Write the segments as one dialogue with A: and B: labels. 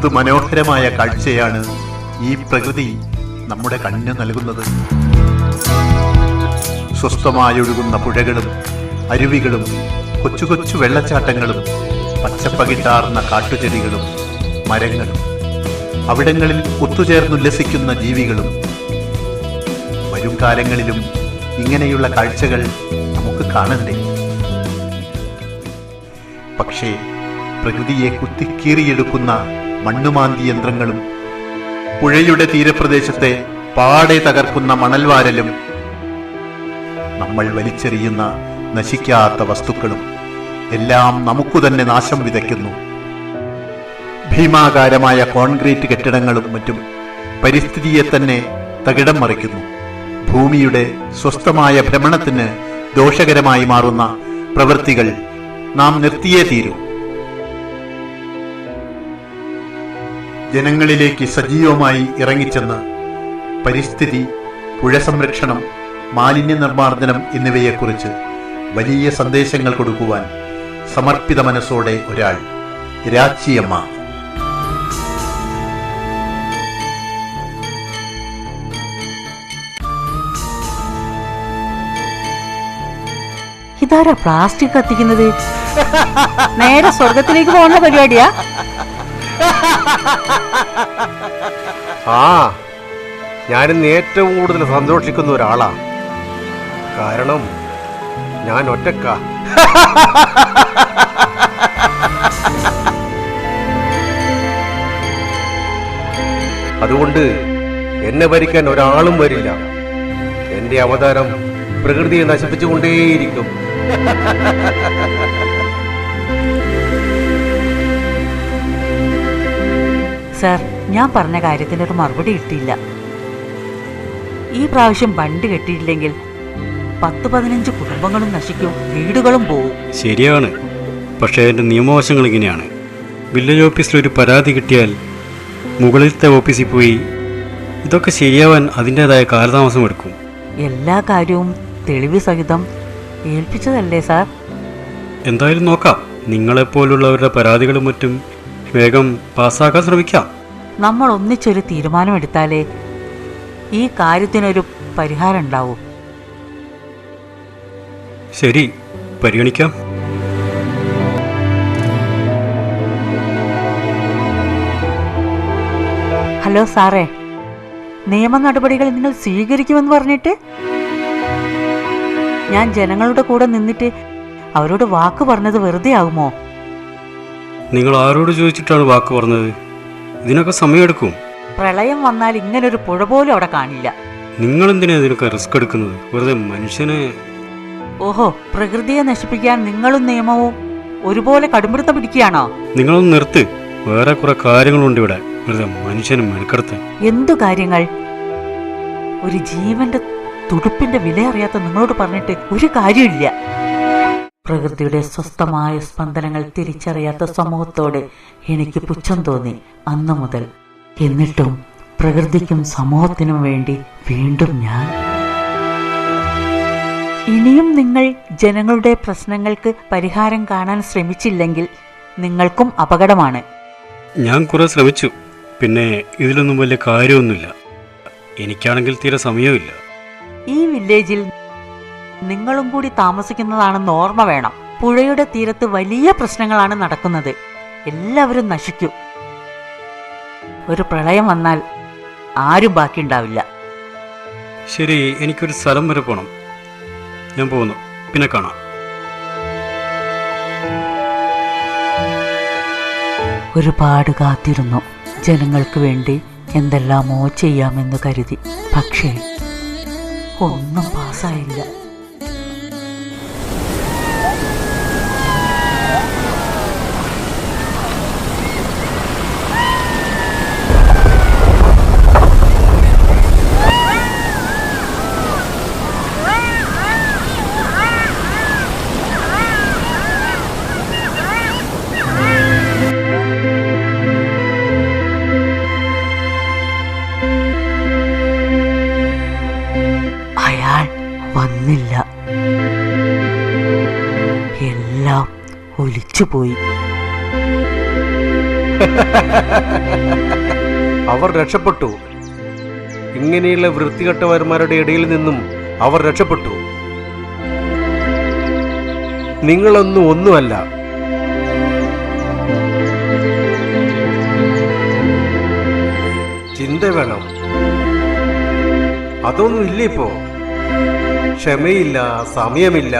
A: എന്ത് മനോഹരമായ കാഴ്ചയാണ് ഈ പ്രകൃതി നമ്മുടെ കണ്ണിന് നൽകുന്നത്. സ്വസ്ഥമായൊഴുകുന്ന പുഴകളും അരുവികളും കൊച്ചു കൊച്ചു വെള്ളച്ചാട്ടങ്ങളും പച്ചപ്പകിട്ടാർന്ന കാട്ടുചെടികളും മരങ്ങളും അവിടങ്ങളിൽ ഒത്തുചേർന്നുല്ലസിക്കുന്ന ജീവികളും. വരും കാലങ്ങളിലും ഇങ്ങനെയുള്ള കാഴ്ചകൾ നമുക്ക് കാണണ്ടേ പക്ഷേ പ്രകൃതിയെ കുത്തിക്കീറിയെടുക്കുന്ന മണ്ണുമാന്തി യന്ത്രങ്ങളും പുഴയുടെ തീരപ്രദേശത്തെ പാടെ തകർക്കുന്ന മണൽവാരലും നമ്മൾ വലിച്ചെറിയുന്ന നശിക്കാത്ത വസ്തുക്കളും എല്ലാം നമുക്കു തന്നെ നാശം വിതയ്ക്കുന്നു. ഭീമാകാരമായ കോൺക്രീറ്റ് കെട്ടിടങ്ങളും മറ്റും പരിസ്ഥിതിയെ തന്നെ തകിടം മറിക്കുന്നു. ഭൂമിയുടെ സ്വസ്ഥമായ ഭ്രമണത്തിന് ദോഷകരമായി മാറുന്ന പ്രവൃത്തികൾ നാം നിർത്തിയേ തീരൂ. ജനങ്ങളിലേക്ക് സജീവമായി ഇറങ്ങിച്ചെന്ന് പരിസ്ഥിതി പുഴ സംരക്ഷണം മാലിന്യ നിർമ്മാർജനം എന്നിവയെക്കുറിച്ച് വലിയ സന്ദേശങ്ങൾ കൊടുക്കുവാൻ സമർപ്പിത മനസ്സോടെ ഒരാൾ രാച്ചിയമ്മ
B: ഇതാരാ പ്ലാസ്റ്റിക് കത്തിക്കുന്നത്? നേരെ സ്വർഗത്തിലേക്ക് പോകുന്ന പരിപാടിയാ?
C: ആ ഞാനിന്ന് ഏറ്റവും കൂടുതൽ സന്തോഷിക്കുന്ന ഒരാളാ. കാരണം ഞാൻ ഒറ്റക്ക. അതുകൊണ്ട് എന്നെ ഭരിക്കാൻ ഒരാളും വരില്ല. എന്റെ അവതാരം പ്രകൃതിയെ നശിപ്പിച്ചുകൊണ്ടേയിരിക്കും.
B: സാർ ഞാൻ പറഞ്ഞ കാര്യത്തിന് ഒരു മറുപടി കിട്ടിയില്ല. ഈ പ്രാവശ്യം ബണ്ട് കെട്ടിയില്ലെങ്കിൽ പത്ത് പതിനഞ്ച് കുടുംബങ്ങളും നശിക്കും വീടുകളും പോവും.
D: ശരിയാണ്. പക്ഷേ അതിന്റെ നിയമവശങ്ങൾ ഇങ്ങനെയാണ്. വില്ലേജ് ഓഫീസിൽ ഒരു പരാതി കിട്ടിയാൽ മുകളിലത്തെ ഓഫീസിൽ പോയി ഇതൊക്കെ ശരിയാവാൻ അതിന്റെതായ കാലതാമസം എടുക്കും.
B: എല്ലാ കാര്യവും തെളിവ് സഹിതം ഏൽപ്പിച്ചതല്ലേ സാർ?
D: എന്തായാലും നോക്കാം. നിങ്ങളെപ്പോലുള്ളവരുടെ പരാതികളും മറ്റും വേഗം പാസ്സാക്കാൻ ശ്രമിക്കാം.
B: നമ്മൾ ഒന്നിച്ചൊരു തീരുമാനം എടുത്താലേ ഈ കാര്യത്തിനൊരു പരിഹാരം ഉണ്ടാവൂ.
D: ശരി പരിഗണിക്കാം.
B: ഹലോ സാറേ നിയമ നടപടികൾ നിങ്ങൾ സ്വീകരിക്കുമെന്ന് പറഞ്ഞിട്ട്? ഞാൻ ജനങ്ങളുടെ കൂടെ നിന്നിട്ട് അവരോട് വാക്ക് പറഞ്ഞത് വെറുതെ ആകുമോ
D: നിങ്ങൾ ആരോട് ചോദിച്ചിട്ടാണ് വാക്ക് പറഞ്ഞത്? ഇതിനൊക്കെ സമയമെടുക്കും.
B: പ്രളയം വന്നാൽ ഇങ്ങനൊരു പുഴ പോലും അവിടെ കാണില്ല.
D: നിങ്ങൾ എന്തിനാ ഇതിനൊക്കെ റിസ്ക് എടുക്കുന്നത്? വെറുതെ മനുഷ്യനെ
B: ഓഹോ പ്രകൃതിയെ നശിപ്പിക്കാൻ നിങ്ങളും നിയമവും ഒരുപോലെ കടുംപിടുത്തം പിടിക്കുകയാണോ?
D: നിങ്ങളൊന്ന് നിർത്ത്. വേറെ കുറെ കാര്യങ്ങളുണ്ട് ഇവിടെ. വെറുതെ മനുഷ്യനെ മെനക്കെടുത്ത്.
B: എന്തു കാര്യങ്ങൾ? ഒരു ജീവന്റെ തുടുപ്പിന്റെ വില അറിയാത്ത നിങ്ങളോട് പറഞ്ഞിട്ട് ഒരു കാര്യമില്ല പ്രകൃതിയുടെ സ്വസ്ഥമായ സ്പന്ദനങ്ങൾ തിരിച്ചറിയാത്ത സമൂഹത്തോട് എനിക്ക് പുച്ഛം തോന്നി അന്നു മുതൽ. എന്നിട്ടും പ്രകൃതിക്കും സമൂഹത്തിനും വേണ്ടി വീണ്ടും ഞാൻ. ഇനിയും നിങ്ങൾ ജനങ്ങളുടെ പ്രശ്നങ്ങൾക്ക് പരിഹാരം കാണാൻ ശ്രമിച്ചില്ലെങ്കിൽ നിങ്ങൾക്കും അപകടമാണ്.
D: ഞാൻ കുറെ ശ്രമിച്ചു. പിന്നെ ഇതിലൊന്നും വലിയ കാര്യമൊന്നുമില്ല. എനിക്കാണെങ്കിൽ തീരെ സമയമില്ല
B: ഈ വില്ലേജിൽ നിങ്ങളും കൂടി താമസിക്കുന്നതാണെന്ന് ഓർമ്മ വേണം. പുഴയുടെ തീരത്ത് വലിയ പ്രശ്നങ്ങളാണ് നടക്കുന്നത്. എല്ലാവരും നശിക്കും. ഒരു പ്രളയം വന്നാൽ ആരും ബാക്കിയുണ്ടാവില്ല.
D: ശരി എനിക്കൊരു സ്ഥലം വരെ പോകണം ഞാൻ പോകുന്നു. പിന്നെ കാണാം.
B: ഒരുപാട് കാത്തിരുന്നു. ജനങ്ങൾക്ക് വേണ്ടി എന്തെല്ലാമോ ചെയ്യാമെന്ന് കരുതി. പക്ഷേ ഒന്നും പാസ്സായില്ല ഒലിച്ചുപോയി
C: അവർ രക്ഷപ്പെട്ടു. ഇങ്ങനെയുള്ള വൃത്തികെട്ടവന്മാരുടെ ഇടയിൽ നിന്നും അവർ രക്ഷപ്പെട്ടു. നിങ്ങളൊന്നും ഒന്നുമല്ല. ചിന്ത വേണം. അതൊന്നും ഇല്ല ഇപ്പോ ക്ഷമയില്ല സമയമില്ല.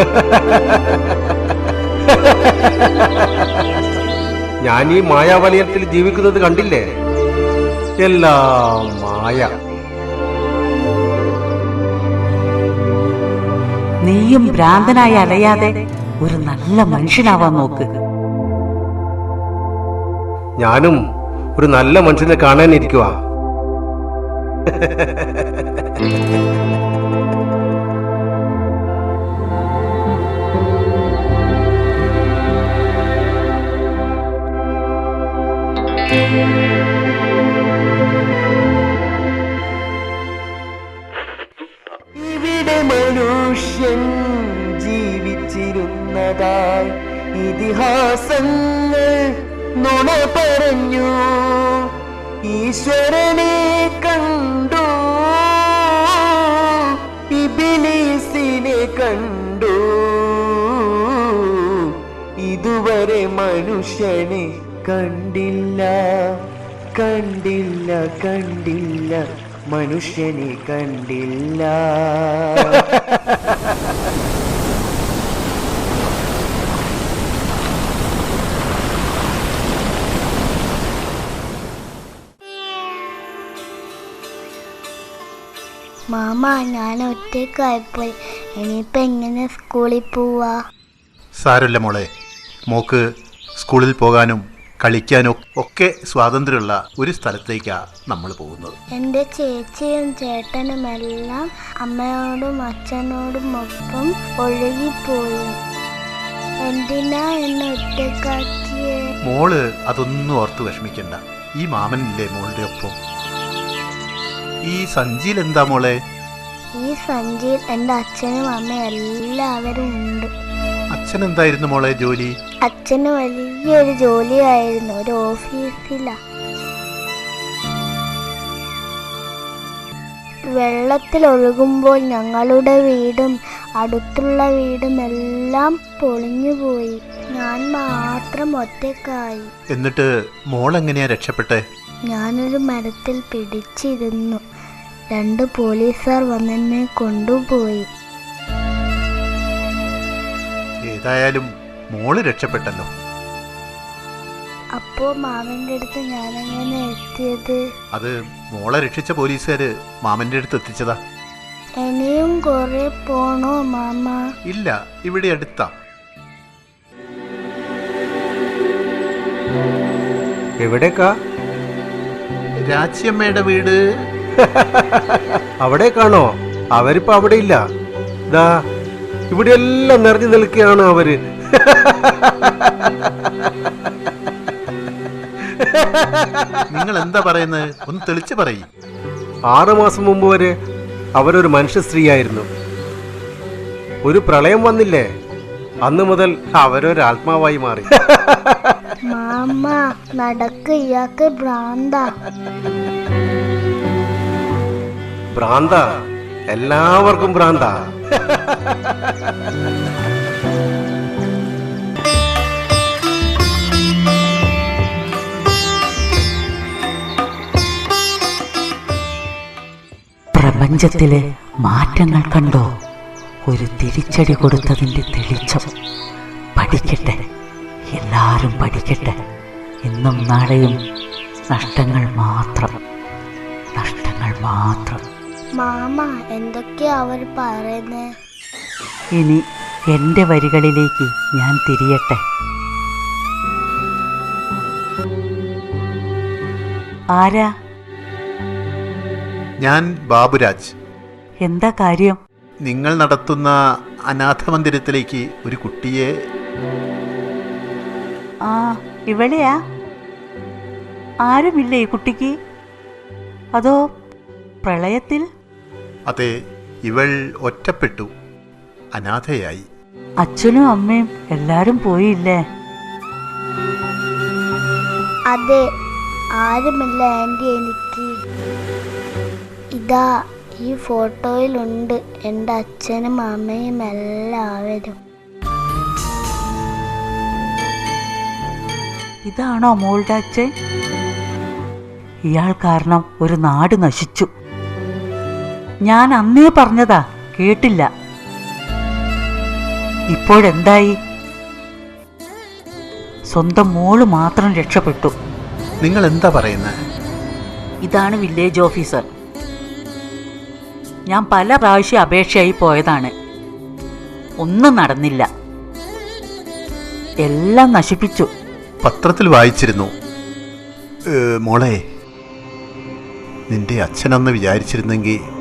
C: ഞാൻ ഈ മായാവലയത്തിൽ ജീവിക്കുന്നത് കണ്ടില്ലേ? എല്ലാം മായ.
B: നീയും ഭ്രാന്തനായി അലയാതെ ഒരു നല്ല മനുഷ്യനാവാൻ നോക്ക്.
C: ഞാനും ഒരു നല്ല മനുഷ്യനെ കാണാനിരിക്കുക
E: ഈശ്വരനെ കണ്ടു. ഇബിലീസിനെ കണ്ടു. ഇതുവരെ മനുഷ്യനെ കണ്ടില്ല. കണ്ടില്ല കണ്ടില്ല. മനുഷ്യനെ കണ്ടില്ല.
F: മാമ ഞാൻ ഒറ്റയ്ക്കായിപ്പോയി. ഇനിയിപ്പോൾ എങ്ങനെ സ്കൂളിൽ പോവാ?
A: സാരല്ല മോളെ. മോക്ക് സ്കൂളിൽ പോകാനും കളിക്കാനും ഒക്കെ സ്വാതന്ത്ര്യമുള്ള ഒരു സ്ഥലത്തേക്കാണ് നമ്മൾ പോകുന്നത്.
F: എന്റെ ചേച്ചിയും ചേട്ടനും എല്ലാം അമ്മയോടും അച്ഛനോടും ഒപ്പം ഒഴുകിപ്പോയി. എന്തിനാ എന്നെ ഒറ്റക്കാക്കിയേ
A: മോൾ അതൊന്നും ഓർത്ത് വിഷമിക്കണ്ട. ഈ മാമനില്ലേ മോളുടെ ഒപ്പം? ഈ സഞ്ചിയിൽ എന്താ മോളെ?
F: ഈ സഞ്ചിയിൽ എന്റെ അച്ഛനും അമ്മയും എല്ലാവരും ഉണ്ട്.
A: അച്ഛൻ എന്തായിരുന്നു മോളെ ജോലി?
F: അച്ഛന് വലിയൊരു ജോലിയായിരുന്നു ഒരു ഓഫീസിലാ. വെള്ളത്തിൽ ഒഴുകുമ്പോൾ ഞങ്ങളുടെ വീടും അടുത്തുള്ള വീടും എല്ലാം പൊളിഞ്ഞു പോയി. ഞാൻ മാത്രം ഒറ്റക്കായി
A: എന്നിട്ട് മോൾ എങ്ങനെയാ രക്ഷപ്പെട്ടെ?
F: ഞാനൊരു മരത്തിൽ പിടിച്ചിരുന്നു. രണ്ട് പോലീസുകാർ വന്നെന്നെ കൊണ്ടുപോയി.
A: ഏതായാലും മോൾ രക്ഷപ്പെട്ടല്ലോ.
F: അപ്പോ മാമന്റെ അടുത്ത് ഞാൻ ഞാനെങ്ങനെ എത്തിയത്?
A: അത് മോളെ രക്ഷിച്ച പോലീസുകാര് മാമന്റെ അടുത്ത് എത്തിച്ചതാ.
F: ഇനിയും കൊറേ പോണോ മാമ?
A: ഇല്ല ഇവിടെ അടുത്താ.
C: എവിടേക്കാ?
A: രാജ്യമ്മയുടെ വീട്
C: അവിടേക്കാണോ അവരിപ്പോ അവിടെ ഇല്ല. ദാ ഇവിടെ എല്ലാം നിറഞ്ഞു നിൽക്കുകയാണ് അവർ.
A: നിങ്ങൾ എന്താ പറയുന്നത്? ഒന്ന് തെളിച്ച് പറയും.
C: ആറു മാസം മുമ്പ് വരെ അവരൊരു മനുഷ്യ സ്ത്രീയായിരുന്നു. ഒരു പ്രളയം വന്നില്ലേ? അന്ന് മുതൽ അവരൊരു ആത്മാവായി മാറി.
F: മാമ്മ നടക്ക്. ഇയാൾക്ക് ഭ്രാന്ത.
C: ഭ്രാന്ത. എല്ലാവർക്കും ഭ്രാന്ത.
B: പ്രപഞ്ചത്തിലെ മാറ്റങ്ങൾ കണ്ടോ? ഒരു തിരിച്ചടി കൊടുത്തതിന്റെ തെളിച്ചം. പഠിക്കട്ടെ. എല്ലാരും പഠിക്കട്ടെ. ഇന്നും നാളെയും നഷ്ടങ്ങൾ മാത്രം. നഷ്ടങ്ങൾ മാത്രം.
F: മാമ എന്തൊക്കെയാ അവർ പറയുന്നേ?
B: ഇനി എന്റെ വരികളിലേക്ക് ഞാൻ തിരിയട്ടെ. ആരാ?
A: ഞാൻ ബാബുരാജ്.
B: എന്താ കാര്യം?
A: നിങ്ങൾ നടത്തുന്ന അനാഥ മന്ദിരത്തിലേക്ക് ഒരു കുട്ടിയെ
B: ആ ഇവളെയാ? ആരുമില്ലേ ഈ കുട്ടിക്ക്? അതോ പ്രളയത്തിൽ?
A: അതെ ഇവൾ ഒറ്റപ്പെട്ടു. അനാഥയായി.
B: അച്ഛനും അമ്മയും എല്ലാരും പോയില്ലേ?
F: അതെ ആരുമില്ല ആന്റി എനിക്ക്. ഇതാ ഈ ഫോട്ടോയിലുണ്ട് എന്റെ അച്ഛനും അമ്മയും എല്ലാവരും.
B: ഇതാണോ മോളുടെ അച്ഛൻ? ഇയാൾ കാരണം ഒരു നാട് നശിച്ചു. ഞാൻ അന്നേ പറഞ്ഞതാ കേട്ടില്ല. ഇപ്പോഴെന്തായി? സ്വന്തം മോൾ മാത്രം രക്ഷപ്പെട്ടു.
A: നിങ്ങൾ എന്താ പറയുന്നത്
B: ഇതാണ് വില്ലേജ് ഓഫീസർ ഞാൻ പല പ്രാവശ്യം അപേക്ഷയായി പോയതാണ്. ഒന്നും നടന്നില്ല. എല്ലാം നശിപ്പിച്ചു.
A: പത്രത്തിൽ വായിച്ചിരുന്നു. മോളെ നിന്റെ അച്ഛനെന്ന് വിചാരിച്ചിരുന്നെങ്കിൽ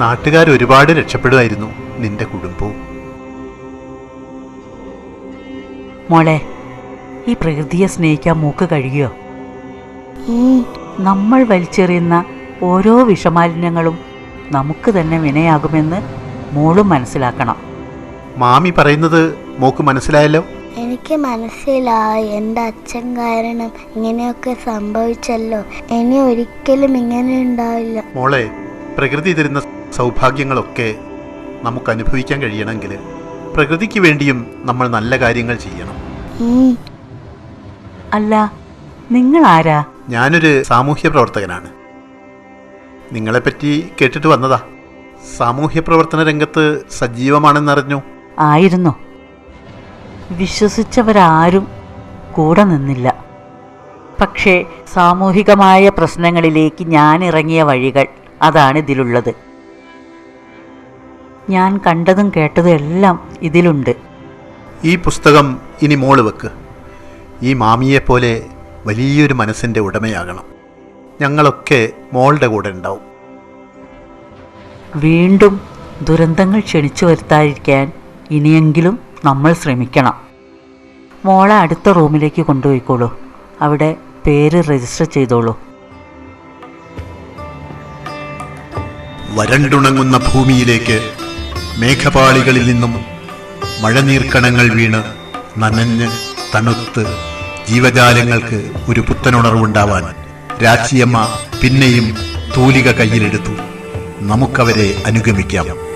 A: നാട്ടുകാർ ഒരുപാട് രക്ഷപ്പെടുമായിരുന്നു നിന്റെ കുടുംബവും.
B: മോളെ ഈ പ്രകൃതിയെ സ്നേഹിക്കാൻ മൂക്ക് കഴിയോ
F: ഉം,
B: നമ്മൾ വലിച്ചെറിയുന്ന ഓരോ വിഷമാലിന്യങ്ങളും നമുക്ക് തന്നെ വിനയാകുമെന്ന് മോളും മനസ്സിലാക്കണം.
A: മാമി പറയുന്നത് മോക്ക് മനസ്സിലായല്ലോ?
F: എനിക്ക് മനസ്സിലായി എന്റെ അച്ഛൻ കാരണം ഇങ്ങനെയൊക്കെ സംഭവിച്ചല്ലോ. ഇനി ഒരിക്കലും ഇങ്ങനെ ഉണ്ടാവില്ല.
A: മോളെ പ്രകൃതി തരുന്ന സൗഭാഗ്യങ്ങളൊക്കെ നമുക്ക് അനുഭവിക്കാൻ കഴിയണമെങ്കിൽ പ്രകൃതിക്ക് വേണ്ടിയും നമ്മൾ നല്ല കാര്യങ്ങൾ ചെയ്യണം.
B: അല്ല നിങ്ങൾ ആരാ
A: ഞാനൊരു സാമൂഹ്യ പ്രവർത്തകനാണ്. നിങ്ങളെപ്പറ്റി കേട്ടിട്ട് വന്നതാ. സാമൂഹ്യ പ്രവർത്തന രംഗത്ത് സജീവമാണെന്നറിഞ്ഞു.
B: ആയിരുന്നു. വിശ്വസിച്ചവരാരും കൂടെ നിന്നില്ല. പക്ഷേ സാമൂഹികമായ പ്രശ്നങ്ങളിലേക്ക് ഞാൻ ഇറങ്ങിയ വഴികൾ അതാണ് ഇതിലുള്ളത്. ഞാൻ കണ്ടതും കേട്ടതും എല്ലാം ഇതിലുണ്ട്.
A: ഈ പുസ്തകം ഇനി മോൾ വെക്ക്. ഈ മാമിയെപ്പോലെ വലിയൊരു മനസ്സിന്റെ ഉടമയാകണം. ഞങ്ങളൊക്കെ മോളുടെ കൂടെ ഉണ്ടാവും.
B: വീണ്ടും ദുരന്തങ്ങൾ ക്ഷണിച്ചു വരുത്താതിരിക്കാൻ ഇനിയെങ്കിലും നമ്മൾ ശ്രമിക്കണം. മോളെ അടുത്ത റൂമിലേക്ക് കൊണ്ടുപോയിക്കോളൂ. അവിടെ പേര് രജിസ്റ്റർ ചെയ്തോളൂ.
A: വരണ്ടുണങ്ങുന്ന ഭൂമിയിലേക്ക് മേഘപാളികളിൽ നിന്നും മഴനീർക്കണങ്ങൾ വീണ് നനഞ്ഞ് തണുത്ത് ജീവജാലങ്ങൾക്ക് ഒരു പുത്തനുണർവുണ്ടാവാൻ രാച്ചിയമ്മ പിന്നെയും തൂലിക കയ്യിലെടുത്തു. നമുക്കവരെ അനുഗമിക്കാം.